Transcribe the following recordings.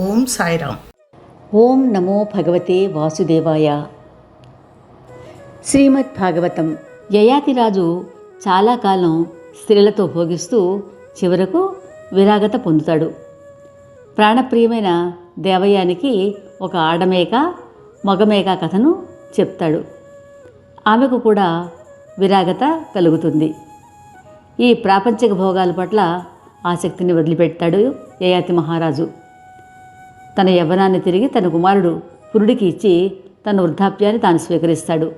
ఓం సాయిరామ్. ఓం నమో భగవతే వాసుదేవాయ. శ్రీమద్ భాగవతం యయాతిరాజు చాలా కాలం స్త్రీలతో భోగిస్తూ చివరకు విరాగత పొందుతాడు. ప్రాణప్రియమైన దేవయానికి ఒక ఆడమేక మగమేక కథను చెప్తాడు. ఆమెకు కూడా విరాగత కలుగుతుంది. ఈ ప్రాపంచిక భోగాల పట్ల ఆసక్తిని వదిలిపెట్టాడు యయాతి మహారాజు. తన యవ్వనాన్ని తిరిగి తన కుమారుడు పురుడికి ఇచ్చి తన వృద్ధాప్యాన్ని తాను స్వీకరిస్తాడు.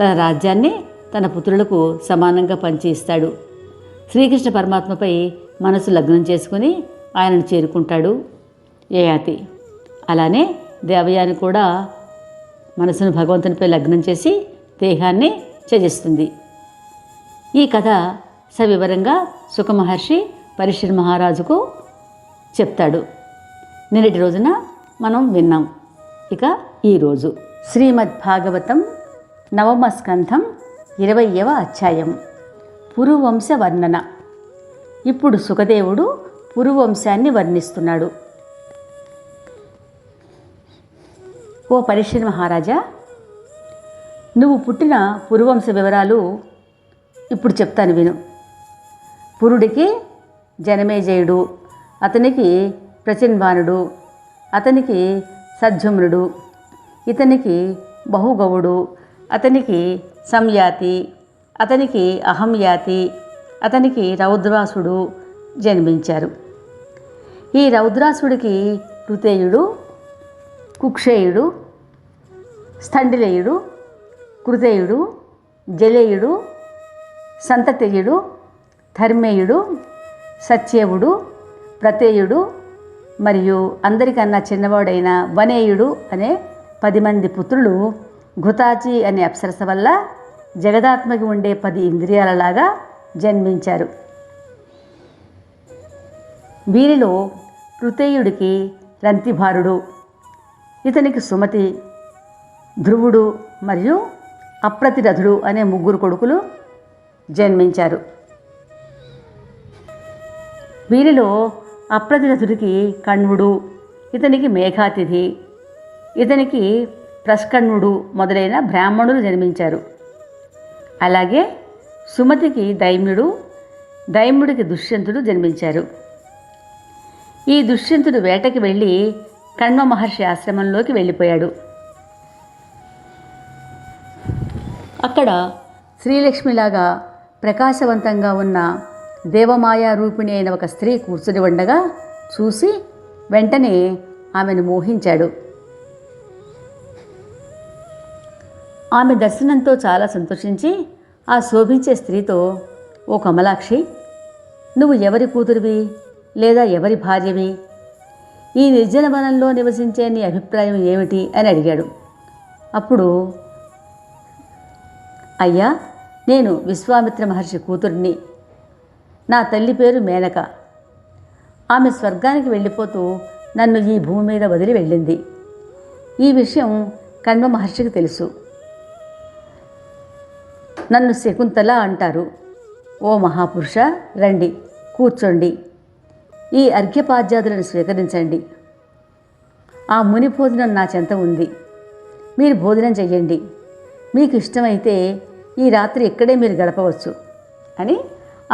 తన రాజ్యాన్ని తన పుత్రులకు సమానంగా పంచి ఇస్తాడు శ్రీకృష్ణ పరమాత్మపై మనసు లగ్నం చేసుకుని ఆయనను చేరుకుంటాడు యయాతి. అలానే దేవయాని కూడా మనసును భగవంతునిపై లగ్నం చేసి దేహాన్ని త్యజిస్తుంది. ఈ కథ సవివరంగా సుఖమహర్షి పరిశ్ర మహారాజుకు చెప్తాడు. నిన్నటి రోజున మనం విన్నాం. ఇక ఈరోజు శ్రీమద్ భాగవతం నవమ స్కంధం ఇరవయవ అధ్యాయం. పురువంశ వర్ణన ఇప్పుడు సుఖదేవుడు పురువంశాన్ని వర్ణిస్తున్నాడు. ఓ పరిశ్రమ మహారాజా నువ్వు పుట్టిన పురువంశ వివరాలు ఇప్పుడు చెప్తాను విను. పురుడికి జనమేజయుడు అతనికి ప్రచిన్వానుడు అతనికి సజ్జుమ్నుడు ఇతనికి బహుగవుడు అతనికి సంయాతి అతనికి అహంయాతి అతనికి రౌద్రాసుడు జన్మించారు. ఈ రౌద్రాసుడికి కృతేయుడు కుక్షేయుడు స్థండిలేయుడు కృతేయుడు జలేయుడు సంతతేయుడు ధర్మేయుడు సత్యేవుడు ప్రతేయుడు మరియు అందరికన్నా చిన్నవాడైన వనేయుడు అనే పది మంది పుత్రులు ఘుతాచి అనే అప్సరస వల్ల జగదాత్మకి ఉండే పది ఇంద్రియాలలాగా జన్మించారు. వీరిలో కృతేయుడికి రంతిభారుడు ఇతనికి సుమతి ధ్రువుడు మరియు అప్రతిరథుడు అనే ముగ్గురు కొడుకులు జన్మించారు. వీరిలో అప్రతిరథుడికి కణ్వుడు ఇతనికి మేఘాతిథి ఇతనికి ప్రస్కణ్వుడు మొదలైన బ్రాహ్మణులు జన్మించారు. అలాగే సుమతికి దైమ్యుడు దైమ్యుడికి దుష్యంతుడు జన్మించారు. ఈ దుష్యంతుడు వేటకి వెళ్ళి కణ్వ మహర్షి ఆశ్రమంలోకి వెళ్ళిపోయాడు. అక్కడ శ్రీలక్ష్మిలాగా ప్రకాశవంతంగా ఉన్న దేవమాయా రూపిణి అయిన ఒక స్త్రీ కూర్చుని ఉండగా చూసి వెంటనే ఆమెను మోహించాడు. ఆమె దర్శనంతో చాలా సంతోషించి ఆ శోభించే స్త్రీతో ఓ కమలాక్షి నువ్వు ఎవరి కూతురివి లేదా ఎవరి భార్యవి? ఈ నిర్జన వనంలో నివసించే నీ అభిప్రాయం ఏమిటి? అని అడిగాడు. అప్పుడు అయ్యా నేను విశ్వామిత్ర మహర్షి కూతుర్ని. నా తల్లి పేరు మేనక. ఆమె స్వర్గానికి వెళ్ళిపోతూ నన్ను ఈ భూమి మీద వదిలి వెళ్ళింది. ఈ విషయం కణ్వ మహర్షికి తెలుసు. నన్ను శకుంతల అంటారు. ఓ మహాపురుష రండి కూర్చోండి. ఈ అర్ఘ్యపాద్యాదులను స్వీకరించండి. ఆ ముని భోజనం నా చెంత ఉంది. మీరు భోజనం చెయ్యండి. మీకు ఇష్టమైతే ఈ రాత్రి ఇక్కడే మీరు గడపవచ్చు అని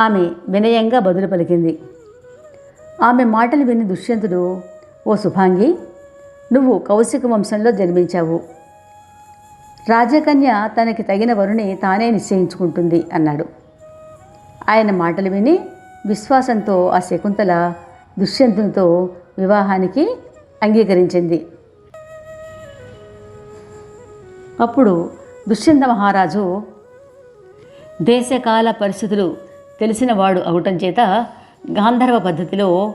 ఆమె వినయంగా బదులు పలికింది. ఆమె మాటలు విని దుష్యంతుడు ఓ శుభాంగి నువ్వు కౌశిక వంశంలో జన్మించావు. రాజకన్య తనకి తగిన వరుని తానే నిశ్చయించుకుంటుంది అన్నాడు. ఆయన మాటలు విని విశ్వాసంతో ఆ శకుంతల దుష్యంతునితో వివాహానికి అంగీకరించింది. అప్పుడు దుష్యంత మహారాజు దేశకాల పరిస్థితులు తెలిసినవాడు అవటం చేత గాంధర్వ పద్ధతిలో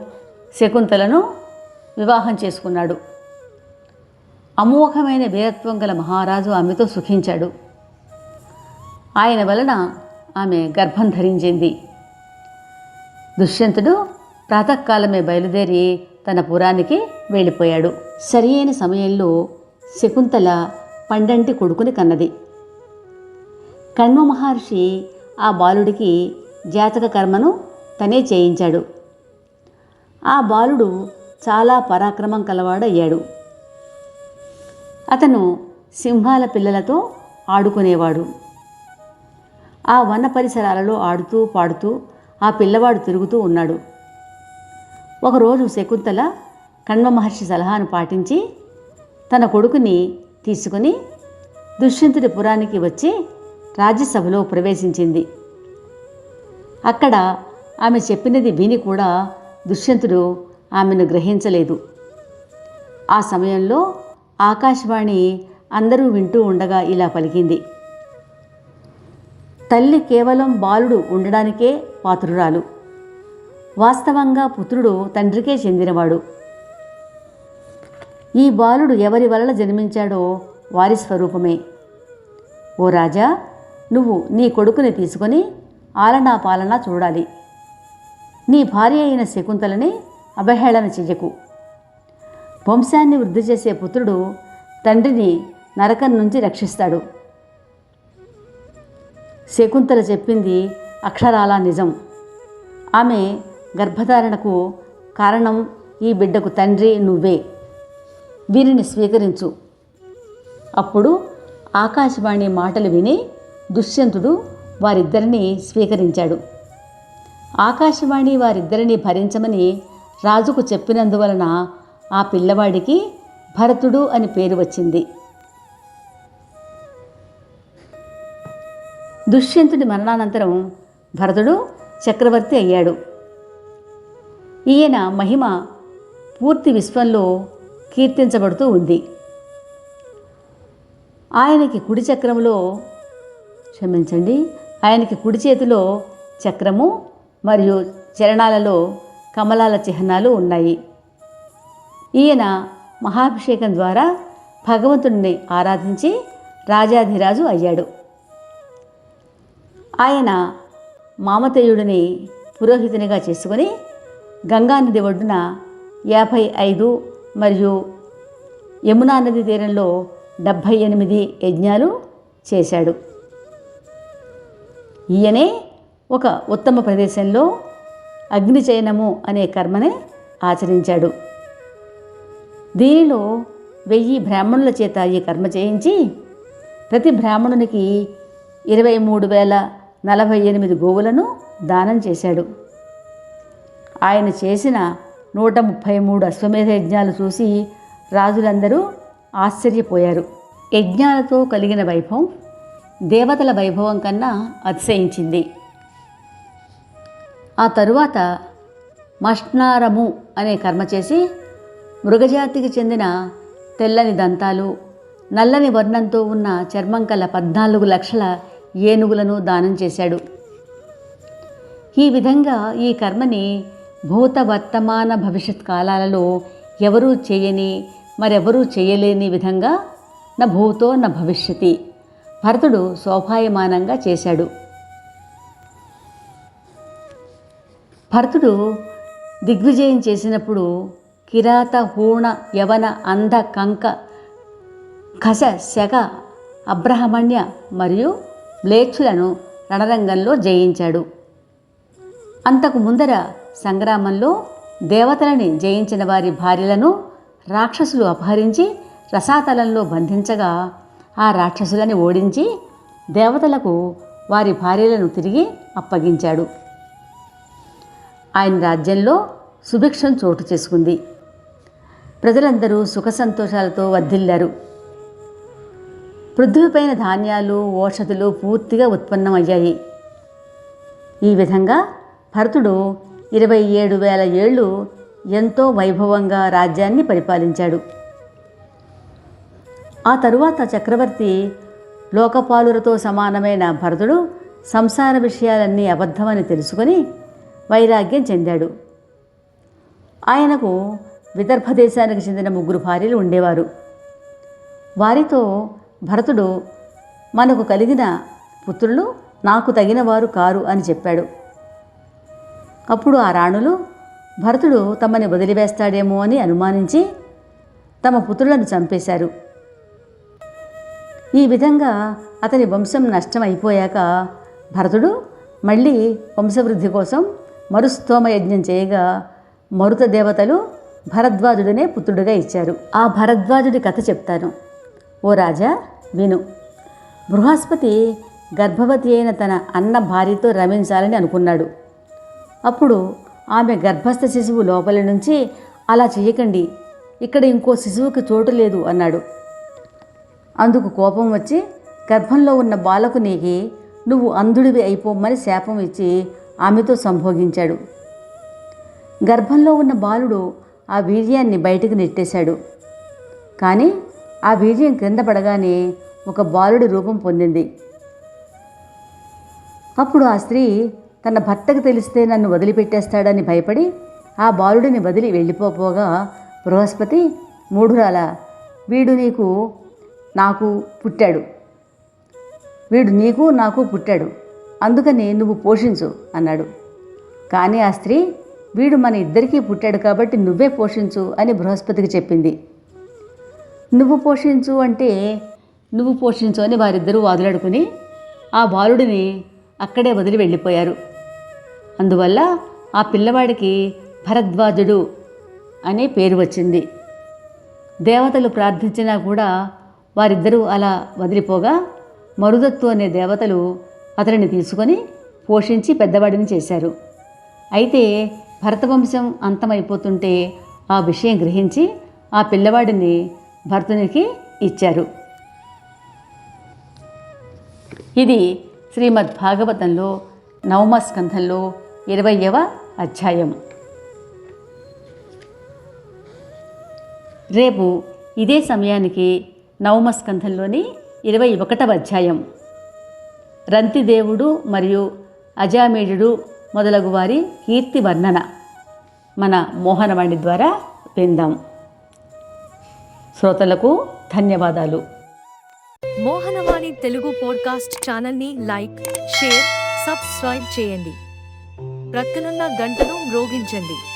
శకుంతలను వివాహం చేసుకున్నాడు. అమోఘమైన వీరత్వం గల మహారాజు ఆమెతో సుఖించాడు. ఆయన వలన ఆమె గర్భం ధరించింది. దుష్యంతుడు ప్రాతకాలమే బయలుదేరి తన పురానికి వెళ్ళిపోయాడు. సరి అయిన సమయంలో శకుంతల పండంటి కొడుకుని కన్నది. కణ్వ మహర్షి ఆ బాలుడికి జాతక కర్మను తనే చేయించాడు. ఆ బాలుడు చాలా పరాక్రమం కలవాడయ్యాడు. అతను సింహాల పిల్లలతో ఆడుకునేవాడు. ఆ వన పరిసరాలలో ఆడుతూ పాడుతూ ఆ పిల్లవాడు తిరుగుతూ ఉన్నాడు. ఒకరోజు శకుంతల కణ్వ మహర్షి సలహాను పాటించి తన కొడుకుని తీసుకుని దుష్యంతుడి పురానికి వచ్చి రాజ్యసభలో ప్రవేశించింది. అక్కడ ఆమె చెప్పినది విని కూడా దుష్యంతుడు ఆమెను గ్రహించలేదు. ఆ సమయంలో ఆకాశవాణి అందరూ వింటూ ఉండగా ఇలా పలికింది. తల్లి కేవలం బాలుడు ఉండడానికే పాత్రురాలు. వాస్తవంగా పుత్రుడు తండ్రికే చెందినవాడు. ఈ బాలుడు ఎవరి వలన జన్మించాడో వారి స్వరూపమే. ఓ రాజా నువ్వు నీ కొడుకుని తీసుకొని ఆలనా పాలనా చూడాలి. నీ భార్య అయిన శకుంతలని అవహేళన చెయ్యకు. వంశాన్ని వృద్ధి చేసే పుత్రుడు తండ్రిని నరకం నుంచి రక్షిస్తాడు. శకుంతల చెప్పింది అక్షరాల నిజం. ఆమె గర్భధారణకు కారణం ఈ బిడ్డకు తండ్రి నువ్వే. వీరిని స్వీకరించు. అప్పుడు ఆకాశవాణి మాటలు విని దుష్యంతుడు వారిద్దరిని స్వీకరించాడు. ఆకాశవాణి వారిద్దరిని భరించమని రాజుకు చెప్పినందువలన ఆ పిల్లవాడికి భరతుడు అని పేరు వచ్చింది. దుష్యంతుడి మరణానంతరం భరతుడు చక్రవర్తి అయ్యాడు. ఈయన మహిమ పూర్తి విశ్వంలో కీర్తించబడుతూ ఉంది. ఆయనకి కుడి చక్రంలో క్షమించండి ఆయనకి కుడి చేతిలో చక్రము మరియు చరణాలలో కమలాల చిహ్నాలు ఉన్నాయి. ఈయన మహాభిషేకం ద్వారా భగవంతుడిని ఆరాధించి రాజాధిరాజు అయ్యాడు. ఆయన మామతేయుడిని పురోహితునిగా చేసుకొని గంగానది ఒడ్డున యాభై ఐదు మరియు యమునా నది తీరంలో డెబ్భై ఎనిమిది యజ్ఞాలు చేశాడు. ఈయనే ఒక ఉత్తమ ప్రదేశంలో అగ్నిచయనము అనే కర్మని ఆచరించాడు. దీనిలో వెయ్యి బ్రాహ్మణుల చేత ఈ కర్మ చేయించి ప్రతి బ్రాహ్మణునికి ఇరవై మూడు వేల నలభై ఎనిమిది గోవులను దానం చేశాడు. ఆయన చేసిన నూట ముప్పై మూడు అశ్వమేధ యజ్ఞాలు చూసి రాజులందరూ ఆశ్చర్యపోయారు. యజ్ఞాలతో కలిగిన వైభవం దేవతల వైభవం కన్నా అతిశయించింది. ఆ తరువాత మష్నారము అనే కర్మ చేసి మృగజాతికి చెందిన తెల్లని దంతాలు నల్లని వర్ణంతో ఉన్న చర్మం కల పద్నాలుగు లక్షల ఏనుగులను దానం చేశాడు. ఈ విధంగా ఈ కర్మని భూత వర్తమాన భవిష్యత్ కాలాలలో ఎవరూ చేయని మరెవరూ చేయలేని విధంగా నా భూతో నా భవిష్యతి. భరతుడు శోభాయమానంగా చేశాడు. భరతుడు దిగ్విజయం చేసినప్పుడు కిరాత హూణ యవన అంధ కంక కస శగ అబ్రహమణ్య మరియు మ్లేచ్చులను రణరంగంలో జయించాడు. అంతకు ముందర సంగ్రామంలో దేవతలని జయించిన వారి భార్యలను రాక్షసులు అపహరించి రసాతలంలో బంధించగా ఆ రాక్షసులని ఓడించి దేవతలకు వారి భార్యలను తిరిగి అప్పగించాడు. ఆయన రాజ్యంలో సుభిక్షం చోటు చేసుకుంది. ప్రజలందరూ సుఖ సంతోషాలతో వర్ధిల్లారు. పృథ్వీపైన ధాన్యాలు ఓషధులు పూర్తిగా ఉత్పన్నమయ్యాయి. ఈ విధంగా భరతుడు ఇరవై ఏడు వేల ఏళ్ళు ఎంతో వైభవంగా రాజ్యాన్ని పరిపాలించాడు. ఆ తరువాత చక్రవర్తి లోకపాలులతో సమానమైన భరతుడు సంసార విషయాలన్నీ అబద్ధమని తెలుసుకొని వైరాగ్యం చెందాడు. ఆయనకు విదర్భ దేశానికి చెందిన ముగ్గురు భార్యలు ఉండేవారు. వారితో భరతుడు మనకు కలిగిన పుత్రులు నాకు తగిన వారు కారు అని చెప్పాడు. అప్పుడు ఆ రాణులు భరతుడు తమని వదిలివేస్తాడేమో అని అనుమానించి తమ పుత్రులను చంపేశారు. ఈ విధంగా అతని వంశం నష్టం అయిపోయాక భరతుడు మళ్ళీ వంశవృద్ధి కోసం మరుస్తోమ యజ్ఞం చేయగా మరుత దేవతలు భరద్వాజుడనే పుత్రుడిగా ఇచ్చారు. ఆ భరద్వాజుడి కథ చెప్తాను. ఓ రాజా విను. బృహస్పతి గర్భవతి అయిన తన అన్న భార్యతో రమించాలని అనుకున్నాడు. అప్పుడు ఆమె గర్భస్థ శిశువు లోపలి నుంచి అలా చేయకండి ఇక్కడ ఇంకో శిశువుకి చోటు లేదు అన్నాడు. అందుకు కోపం వచ్చి గర్భంలో ఉన్న బాలకునికి నువ్వు అంధుడివి అయిపోమని శాపం ఇచ్చి ఆమెతో సంభోగించాడు. గర్భంలో ఉన్న బాలుడు ఆ వీర్యాన్ని బయటకు నెట్టేశాడు. కానీ ఆ వీర్యం క్రింద పడగానే ఒక బాలుడి రూపం పొందింది. అప్పుడు ఆ స్త్రీ తన భర్తకు తెలిస్తే నన్ను వదిలిపెట్టేస్తాడని భయపడి ఆ బాలుడిని వదిలి వెళ్ళిపోపోగా బృహస్పతి మూఢురాల వీడు నీకు నాకు పుట్టాడు. వీడు నీకు నాకు పుట్టాడు. అందుకని నువ్వు పోషించు అన్నాడు. కానీ ఆ స్త్రీ వీడు మన ఇద్దరికీ పుట్టాడు కాబట్టి నువ్వే పోషించు అని బృహస్పతికి చెప్పింది. నువ్వు పోషించు అంటే నువ్వు పోషించు అని వారిద్దరూ వాదులాడుకుని ఆ బాలుడిని అక్కడే వదిలి వెళ్ళిపోయారు. అందువల్ల ఆ పిల్లవాడికి భరద్వాజుడు అనే పేరు వచ్చింది. దేవతలు ప్రార్థించినా కూడా వారిద్దరూ అలా వదిలిపోగా మరుదత్తు అనే దేవతలు అతడిని తీసుకొని పోషించి పెద్దవాడిని చేశారు. అయితే భరతవంశం అంతమైపోతుంటే ఆ విషయం గ్రహించి ఆ పిల్లవాడిని భరతునికి ఇచ్చారు. ఇది శ్రీమద్ భాగవతంలో నవమ స్కంధంలో ఇరవయవ అధ్యాయం. రేపు ఇదే సమయానికి నవమస్కంధంలోని ఇరవై ఒకటవ అధ్యాయం. రంతిదేవుడు మరియు అజామేయుడు మొదలగు వారి కీర్తి వర్ణన. మన మోహనవాణి ద్వారా విందాం. శ్రోతలకు ధన్యవాదాలు. మోహనవాణి తెలుగు పోడ్కాస్ట్ ఛానల్ని లైక్ షేర్ సబ్స్క్రైబ్ చేయండి. ప్రక్కనున్న గంటను మ్రోగించండి.